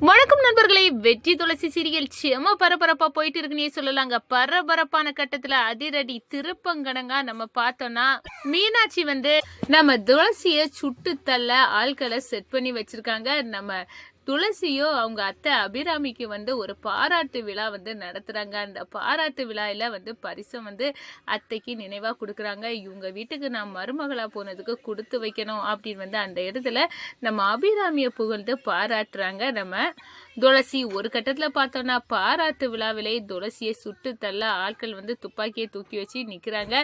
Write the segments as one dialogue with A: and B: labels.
A: வணக்கம் நண்பர்களே வெற்றி துளசி சீரியல் செம பரபரப்பா போயிட்டு இருக்குன்னே சொல்லலாங்க. பரபரப்பான கட்டத்துல அதிரடி திருப்பங்கடங்கா நம்ம பார்த்தோம்னா மீனாட்சி வந்து நம்ம துளசிய சுட்டு தள்ள ஆட்களை செட் பண்ணி வச்சிருக்காங்க. நம்ம துளசியோ அவங்க அத்தை அபிராமிக்கு வந்து ஒரு பாராட்டு விழா வந்து நடத்துகிறாங்க அந்த பாராட்டு விழாவில் வந்து பரிசம் வந்து அத்தைக்கு நினைவாக கொடுக்குறாங்க. இவங்க வீட்டுக்கு நான் மருமகளாக போனதுக்கு கொடுத்து வைக்கணும் அப்படின்னு வந்து அந்த இடத்துல நம்ம அபிராமியை புகழ்ந்து பாராட்டுறாங்க. நம்ம துளசி ஒரு கட்டத்தில் பார்த்தோன்னா பாராட்டு விழாவிலே துளசியை சுட்டு தள்ள ஆட்கள் வந்து துப்பாக்கியை தூக்கி வச்சு நிற்கிறாங்க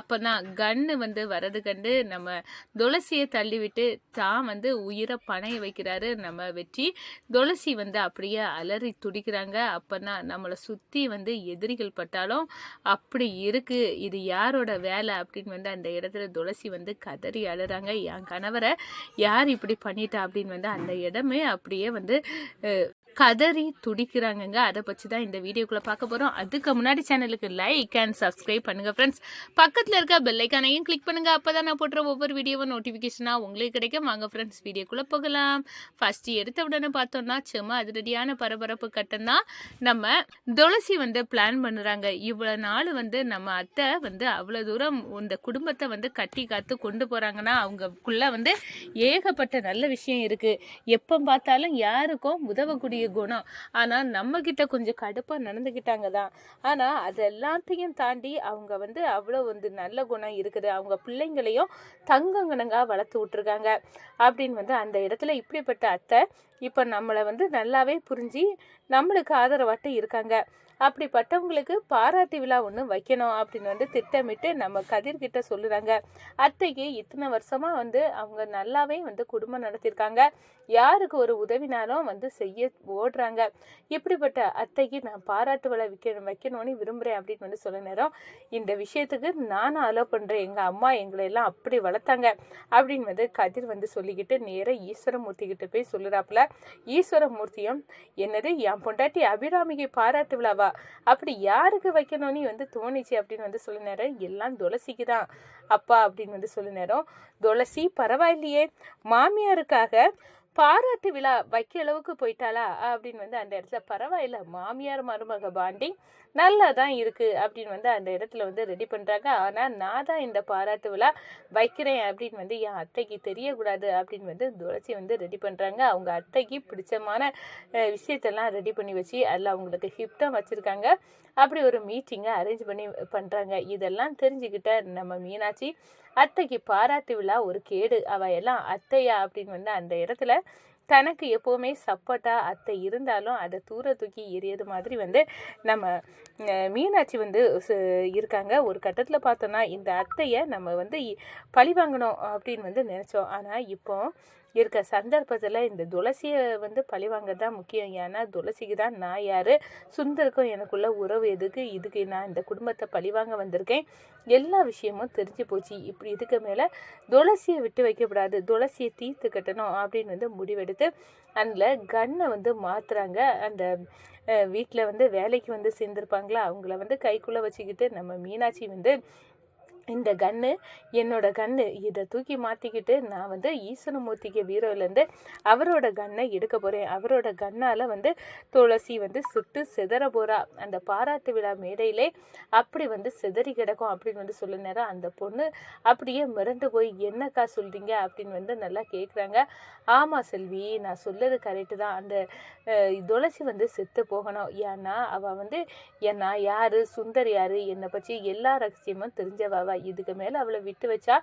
A: அப்போனா கன்னு வந்து வரது கண்டு நம்ம துளசியை தள்ளிவிட்டு தான் வந்து உயிரை பணைய வைக்கிறாரு நம்ம வெற்றி. துளசி வந்து அப்படியே அலறி துடிக்கிறாங்க. அப்போனா நம்மளை சுற்றி வந்து எதிரிகள் பட்டாலும் அப்படி இருக்கு இது யாரோட வேலை அப்படின்னு வந்து அந்த இடத்துல துளசி வந்து கதறி அழுறாங்க. என் கணவரை யார் இப்படி பண்ணிட்டா? அப்படின்னு வந்து அந்த இடமே அப்படியே வந்து கதறி துடிக்கிறாங்கங்க. அதை பற்றி தான் இந்த வீடியோக்குள்ளே பார்க்க போகிறோம் அதுக்கு முன்னாடி சேனலுக்கு லைக் அண்ட் சப்ஸ்கிரைப் பண்ணுங்கள் ஃப்ரெண்ட்ஸ் பக்கத்தில் இருக்க பெல்லைக்கானையும் கிளிக் பண்ணுங்கள் அப்போ தான் நான் போடுற ஒவ்வொரு வீடியோவும் நோட்டிஃபிகேஷனாக உங்களுக்கு கிடைக்கும். வாங்க ஃப்ரெண்ட்ஸ் வீடியோக்குள்ளே போகலாம். ஃபஸ்ட்டு எடுத்த உடனே பார்த்தோம்னா சும்மா அதிரடியான பரபரப்பு கட்டம் தான். நம்ம துளசி வந்து பிளான் பண்ணுறாங்க. இவ்வளோ நாள் வந்து நம்ம அத்தை வந்து அவ்வளோ தூரம் இந்த குடும்பத்தை வந்து கட்டி காத்து கொண்டு போகிறாங்கன்னா அவங்கக்குள்ள வந்து ஏகப்பட்ட நல்ல விஷயம் இருக்குது எப்போ பார்த்தாலும் யாருக்கும் உதவக்கூடிய குணம். ஆனால் நம்மக்கிட்ட கொஞ்சம் கடுப்பாக நடந்துக்கிட்டாங்க தான் ஆனால் அது எல்லாத்தையும் தாண்டி அவங்க வந்து அவ்வளோ வந்து நல்ல குணம் இருக்குது. அவங்க பிள்ளைங்களையும் தங்கங்கணங்கா வளர்த்து விட்ருக்காங்க அப்படின்னு வந்து அந்த இடத்துல இப்படிப்பட்ட அத்தை இப்போ நம்மளை வந்து நல்லாவே புரிஞ்சு நம்மளுக்கு ஆதரவாட்டு இருக்காங்க. அப்படிப்பட்டவங்களுக்கு பாராட்டு விழா ஒன்று வைக்கணும் அப்படின்னு வந்து திட்டமிட்டு நம்ம கதிர்கிட்ட சொல்லுறாங்க. அத்தைக்கு இத்தனை வருஷமா வந்து அவங்க நல்லாவே வந்து குடும்பம் நடத்தியிருக்காங்க யாருக்கு ஒரு உதவினாலும் வந்து செய்ய ஓடுறாங்க. இப்படிப்பட்ட அத்தைக்கு நான் பாராட்டு விழா வைக்கணும் வைக்கணும்னு விரும்புகிறேன் அப்படின்னு வந்து சொல்ல நேரம். இந்த விஷயத்துக்கு நானும் அலோ பண்ணுறேன் எங்கள் அம்மா எங்களை எல்லாம் அப்படி வளர்த்தாங்க அப்படின்னு வந்து கதிர் வந்து சொல்லிக்கிட்டு நேராக ஈஸ்வரமூர்த்தி கிட்ட போய் சொல்லுறாப்புல. ஈஸ்வரமூர்த்தியும் என்னது என் பொண்டாட்டி அபிராமிக்கு பாராட்டு விழாவா? அப்படி யாருக்கு வைக்கணும்னு வந்து தோணுச்சு அப்படின்னு வந்து சொல்ல நேரம் எல்லாம் துளசிக்கு தான் அப்பா அப்படின்னு வந்து சொல்ல நேரம் துளசி பரவாயில்லையே. மாமியாருக்காக பாராட்டு விழா வைக்க அளவுக்கு போயிட்டாளா? அப்படின்னு வந்து அந்த இடத்துல பரவாயில்ல மாமியார் மருமக பாண்டிங் நல்லா தான் இருக்குது அப்படின்னு வந்து அந்த இடத்துல வந்து ரெடி பண்ணுறாங்க ஆனால் நான் தான் இந்த பாராட்டு விழா வைக்கிறேன் அப்படின்னு வந்து என் அத்தைக்கு தெரியக்கூடாது அப்படின்னு வந்து துளசி வந்து ரெடி பண்ணுறாங்க அவங்க அத்தைக்கு பிடிச்சமான விஷயத்தெல்லாம் ரெடி பண்ணி வச்சு அதில் அவங்களுக்கு ஹிப்டம் வச்சுருக்காங்க. அப்படி ஒரு மீட்டிங்கை அரேஞ்ச் பண்ணி பண்ணுறாங்க இதெல்லாம் தெரிஞ்சுக்கிட்ட நம்ம மீனாட்சி அத்தைக்கு பாராட்டு விழா ஒரு கேடு. அவள் எல்லாம் அத்தையா அப்படின்னு வந்து அந்த இடத்துல தனக்கு எப்போவுமே சப்போர்ட்டா அத்தை இருந்தாலும் அதை தூர தூக்கி எரியது மாதிரி வந்து நம்ம மீனாட்சி வந்து இருக்காங்க. ஒரு கட்டத்தில் பார்த்தோன்னா இந்த அத்தையை நம்ம வந்து இ- பழி வாங்கணும் அப்படின்னு வந்து நினச்சோம். ஆனால் இப்போ இருக்க சந்தர்ப்பத்தில் இந்த துளசியை வந்து பழிவாங்கிறது தான் முக்கியம். ஏன்னா துளசிக்கு தான் நான் யார்? சுந்தருக்கும் எனக்குள்ள உறவு எதுக்கு? இதுக்கு நான் இந்த குடும்பத்தை பழிவாங்க வந்திருக்கேன். எல்லா விஷயமும் தெரிஞ்சு போச்சு. இப்படி இதுக்கு மேலே துளசியை விட்டு வைக்கக்கூடாது. துளசியை தீர்த்து கட்டணும் அப்படின்னு வந்து முடிவெடுத்து அதில் கண்ணை வந்து மாற்றுறாங்க அந்த வீட்டில் வந்து வேலைக்கு வந்து சேர்ந்துருப்பாங்களா? அவங்கள வந்து கைக்குள்ளே வச்சுக்கிட்டு நம்ம மீனாட்சி வந்து இந்த கன்று என்னோட கன்று இதை தூக்கி மாற்றிக்கிட்டு நான் வந்து ஈஸ்வரமூர்த்திக்கு வீரோலேருந்து அவரோட கன்னை எடுக்க போகிறேன் அவரோட கண்ணால் வந்து துளசி வந்து சுட்டு சிதற போகிறா அந்த பாராட்டு விழா மேடையிலே அப்படி வந்து சிதறி கிடக்கும் அப்படின்னு வந்து சொல்ல நேரம் அந்த பொண்ணு அப்படியே மிரண்டு போய் என்னக்கா சொல்கிறீங்க அப்படின்னு வந்து நல்லா கேட்குறாங்க ஆமாம் செல்வி நான் சொல்லது கரெக்டு தான். அந்த துளசி வந்து செத்து போகணும். ஏன்னா அவள் வந்து ஏன்னா யார்? சுந்தர் யார்? என்னை பற்றி எல்லா ரகசியமும் தெரிஞ்சவாவா இதுக்கு மேலே அவளை விட்டு வச்சா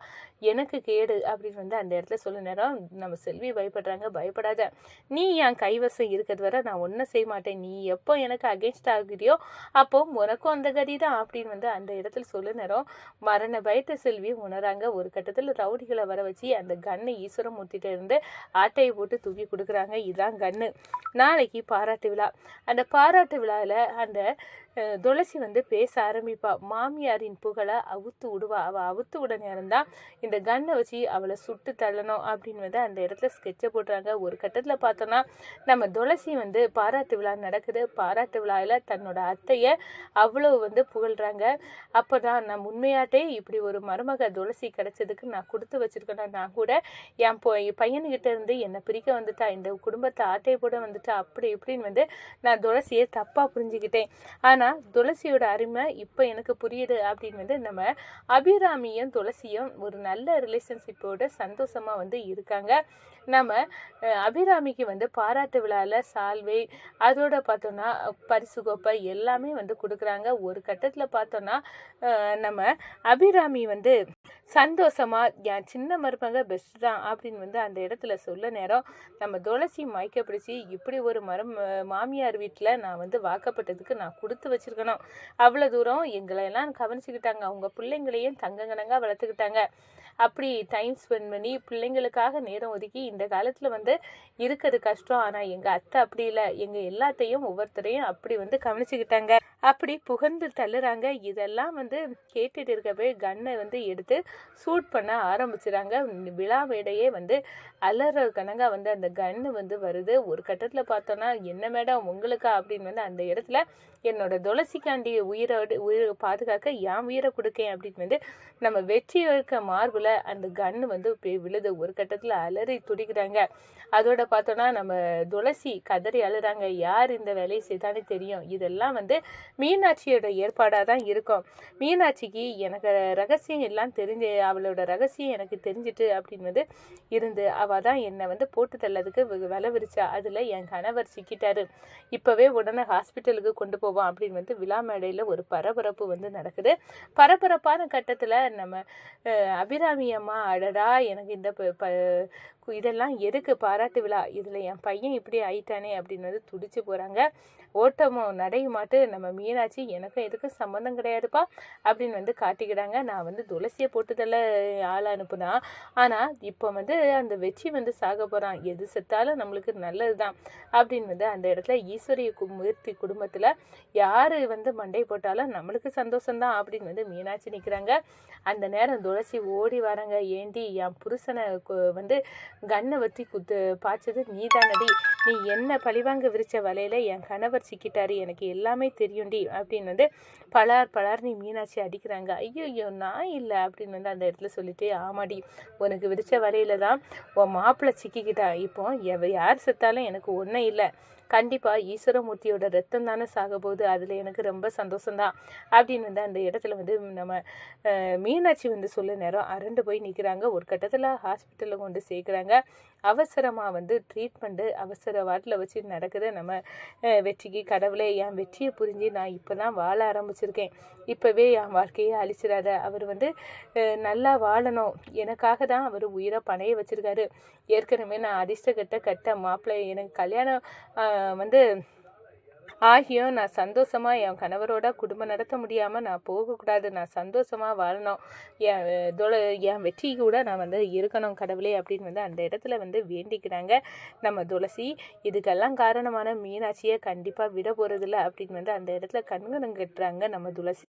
A: எனக்கு கேடு அப்படின்னு வந்து அந்த இடத்துல சொல்ல நேரம் நம்ம செல்வி பயப்படுறாங்க. பயப்படாத. நீ என் கைவசம் இருக்கிறது வரை நான் ஒன்றும் செய்ய மாட்டேன். நீ எப்போ எனக்கு அகேன்ஸ்ட் ஆகுறியோ அப்போ உனக்கும் அந்த கதி தான் அப்படின்னு வந்து அந்த இடத்துல சொல்ல நேரம் மரண பயத்தை செல்வி உணராங்க. ஒரு கட்டத்தில் ரவுடிகளை வர வச்சு அந்த கண்ணை ஈஸ்வரமூர்த்திட்ட இருந்து ஆட்டையை போட்டு தூக்கி கொடுக்குறாங்க. இதுதான் கண்ணு நாளைக்கு பாராட்டு விழா. அந்த பாராட்டு விழாவில் அந்த துளசி வந்து பேச ஆரம்பிப்பா. மாமியாரின் புகழை அவுத்து விடுவா. அவள் அவுத்து விட நேரம் தான் இந்த கன்னை வச்சு அவளை சுட்டு தள்ளணும் அப்படின்னு வந்து அந்த இடத்துல ஸ்கெட்சை போடுறாங்க. ஒரு கட்டத்தில் பார்த்தோன்னா நம்ம துளசி வந்து பாராட்டு விழா நடக்குது. பாராட்டு விழாவில் தன்னோட அத்தையை அவ்வளோ வந்து புகழ்கிறாங்க அப்போ தான் நான் உண்மையாட்டே இப்படி ஒரு மருமக துளசி கிடச்சதுக்கு நான் கொடுத்து வச்சுருக்கேன்னா நான் கூட என் பொ என் பையனுக்கிட்ட இருந்து என்னை பிரிக்க வந்துட்டா இந்த குடும்பத்தை ஆட்டையை போட வந்துட்டா அப்படி இப்படின்னு வந்து நான் துளசியை தப்பாக புரிஞ்சுக்கிட்டேன். ஆனால் துளசியோட அருமை இப்போ எனக்கு புரியுது அப்படின்னு வந்து நம்ம அபிராமியும் துளசியும் ஒரு நல்ல ரிலேஷன்ஷிப்போட சந்தோஷமாக வந்து இருக்காங்க. நம்ம அபிராமிக்கு வந்து பாராட்டு விழாவில் சால்வை அதோட பார்த்தோன்னா பரிசு கோப்பை எல்லாமே வந்து கொடுக்குறாங்க. ஒரு கட்டத்தில் பார்த்தோன்னா நம்ம அபிராமி வந்து சந்தோஷமா என் சின்ன மருமக பெஸ்ட் தான் அப்படின்னு வந்து அந்த இடத்துல சொல்ல நேரம் நம்ம துளசி மயக்க பிடிச்சி இப்படி ஒரு மரம் மாமியார் வீட்டில் நான் வந்து வாக்கப்பட்டதுக்கு நான் கொடுத்து வச்சிருக்கணும். அவ்வளோ தூரம் எங்களை எல்லாம் கவனிச்சுக்கிட்டாங்க. அவங்க பிள்ளைங்களையும் தங்கங்கனங்க வளர்த்துக்கிட்டாங்க. அப்படி டைம் ஸ்பெண்ட் பண்ணி பிள்ளைங்களுக்காக நேரம் ஒதுக்கி இந்த காலத்தில் வந்து இருக்கிறது கஷ்டம். ஆனால் எங்கள் அத்தை அப்படி இல்லை. எங்கள் எல்லாத்தையும் ஒவ்வொருத்தரையும் அப்படி வந்து கவனிச்சுக்கிட்டாங்க. அப்படி புகழ்ந்து தள்ளுறாங்க. இதெல்லாம் வந்து கேட்டுட்டு இருக்கவே கன்னை வந்து எடுத்து சூட் பண்ண ஆரம்பிச்சிடாங்க விழா மேடையே வந்து அலற கணங்காக வந்து அந்த கன்னு வந்து வருது. ஒரு கட்டத்தில் பார்த்தோன்னா என்ன மேடம் உங்களுக்கா? அப்படின்னு வந்து அந்த இடத்துல என்னோட துளசிக்காண்டி உயிரோடு உயிரை பாதுகாக்க என் உயிரை கொடுக்கேன்? அப்படின்னு வந்து நம்ம வெற்றி இருக்க மார்பில் அந்த கன்று வந்து விழுது. ஒரு கட்டத்தில் அலறி துடி துடிக்கிறாங்க அதோட பார்த்தோன்னா நம்ம துளசி கதறி அழுறாங்க. யார் இந்த வேலையை செய்தானே தெரியும். இதெல்லாம் வந்து மீனாட்சியோட ஏற்பாடாக தான் இருக்கும். மீனாட்சிக்கு எனக்கு ரகசியம் எல்லாம் தெரிஞ்சு அவளோட ரகசியம் எனக்கு தெரிஞ்சிட்டு அப்படின்னு வந்து இருந்து அவள் தான் என்னை வந்து போட்டு தள்ளதுக்கு வி- விலை விரிச்சா. அதில் என் கணவர் சிக்கிட்டாரு. இப்போவே உடனே ஹாஸ்பிட்டலுக்கு கொண்டு போவோம் அப்படின்னு வந்து விழா மேடையில் ஒரு பரபரப்பு வந்து நடக்குது. பரபரப்பான கட்டத்தில் நம்ம அபிராமி அம்மா அடடா எனக்கு இந்த ப- ப- இதெல்லாம் எதுக்கு பாராட்டு விழா? இதில் என் பையன் இப்படி ஆயிட்டானே அப்படின்னு வந்து துடிச்சு போகிறாங்க ஓட்டமும் நடையுமாட்டு நம்ம மீனாட்சி எனக்கும் எதுக்கும் சம்மந்தம் கிடையாதுப்பா அப்படின்னு வந்து காட்டிக்கிறாங்க. நான் வந்து துளசியை போட்டுதல்ல ஆள் அனுப்புனா. ஆனால் இப்போ வந்து அந்த வெற்றி வந்து சாக போகிறான் எது செத்தாலும் நம்மளுக்கு நல்லது தான் அப்படின்னு வந்து அந்த இடத்துல ஈஸ்வரிய கு- மூர்த்தி குடும்பத்தில் யார் வந்து மண்டை போட்டாலும் நம்மளுக்கு சந்தோஷம்தான் அப்படின்னு வந்து மீனாட்சி நிற்கிறாங்க அந்த நேரம் துளசி ஓடி வராங்க. ஏண்டி என் புருஷனை வந்து கண்ணை வத்தி குத்து பாய்ச்சது நீதானடி. நீ என்ன பழிவாங்க விரிச்ச வலையில என் கணவர் சிக்கிட்டாரு எனக்கு எல்லாமே தெரியும்டி அப்படின்னு வந்து பலார் பலார் நீ மீனாட்சி அடிக்கிறாங்க. ஐயோ நான் இல்லை அப்படின்னு வந்து அந்த இடத்துல சொல்லிட்டு ஆமாடி உனக்கு விரிச்ச வரையில தான் உன் மாப்பிள்ளை சிக்கிக்கிட்டா. இப்போ எவ யார் செத்தாலும் எனக்கு ஒன்றும் இல்லை. கண்டிப்பாக ஈஸ்வரமூர்த்தியோட ரத்தம் தானே சாக போகுது. அதில் எனக்கு ரொம்ப சந்தோஷம்தான் அப்படின்னு வந்து அந்த இடத்துல வந்து நம்ம மீனாட்சி வந்து சொல்ல நேரம் அரண்டு போய் நிற்கிறாங்க ஒரு கட்டத்தில் ஹாஸ்பிட்டலில் கொண்டு சேர்க்குறாங்க. அவசரமாக வந்து ட்ரீட்மெண்ட்டு அவசர வாட்டில் வச்சு நடக்கிற நம்ம வெற்றிக்கு கடவுளே என் வெற்றியை புரிஞ்சு நான் இப்போ தான் வாழ ஆரம்பிச்சிருக்கேன். இப்போவே என் வாழ்க்கையை அழிச்சிடாத. அவர் வந்து நல்லா வாழணும். எனக்காக தான் அவர் உயிரை பணைய வச்சுருக்காரு. ஏற்கனவே நான் அதிர்ஷ்டக்கட்ட கட்ட மாப்பிள்ளை எனக்கு கல்யாணம் வந்து ஆகியும் நான் சந்தோஷமாக என் கணவரோட குடும்பம் நடத்த முடியாமல் நான் போகக்கூடாது. நான் சந்தோஷமாக வாழணும். என் அஹ், என் வெற்றி கூட நான் வந்து இருக்கணும் கடவுளே அப்படின்னு வந்து அந்த இடத்துல வந்து வேண்டிக்கிறாங்க. நம்ம துளசி இதுக்கெல்லாம் காரணமான மீனாட்சியை கண்டிப்பாக விட போகிறதில்ல அப்படின்னு வந்து அந்த இடத்துல கண்கணம் கட்டுறாங்க நம்ம துளசி.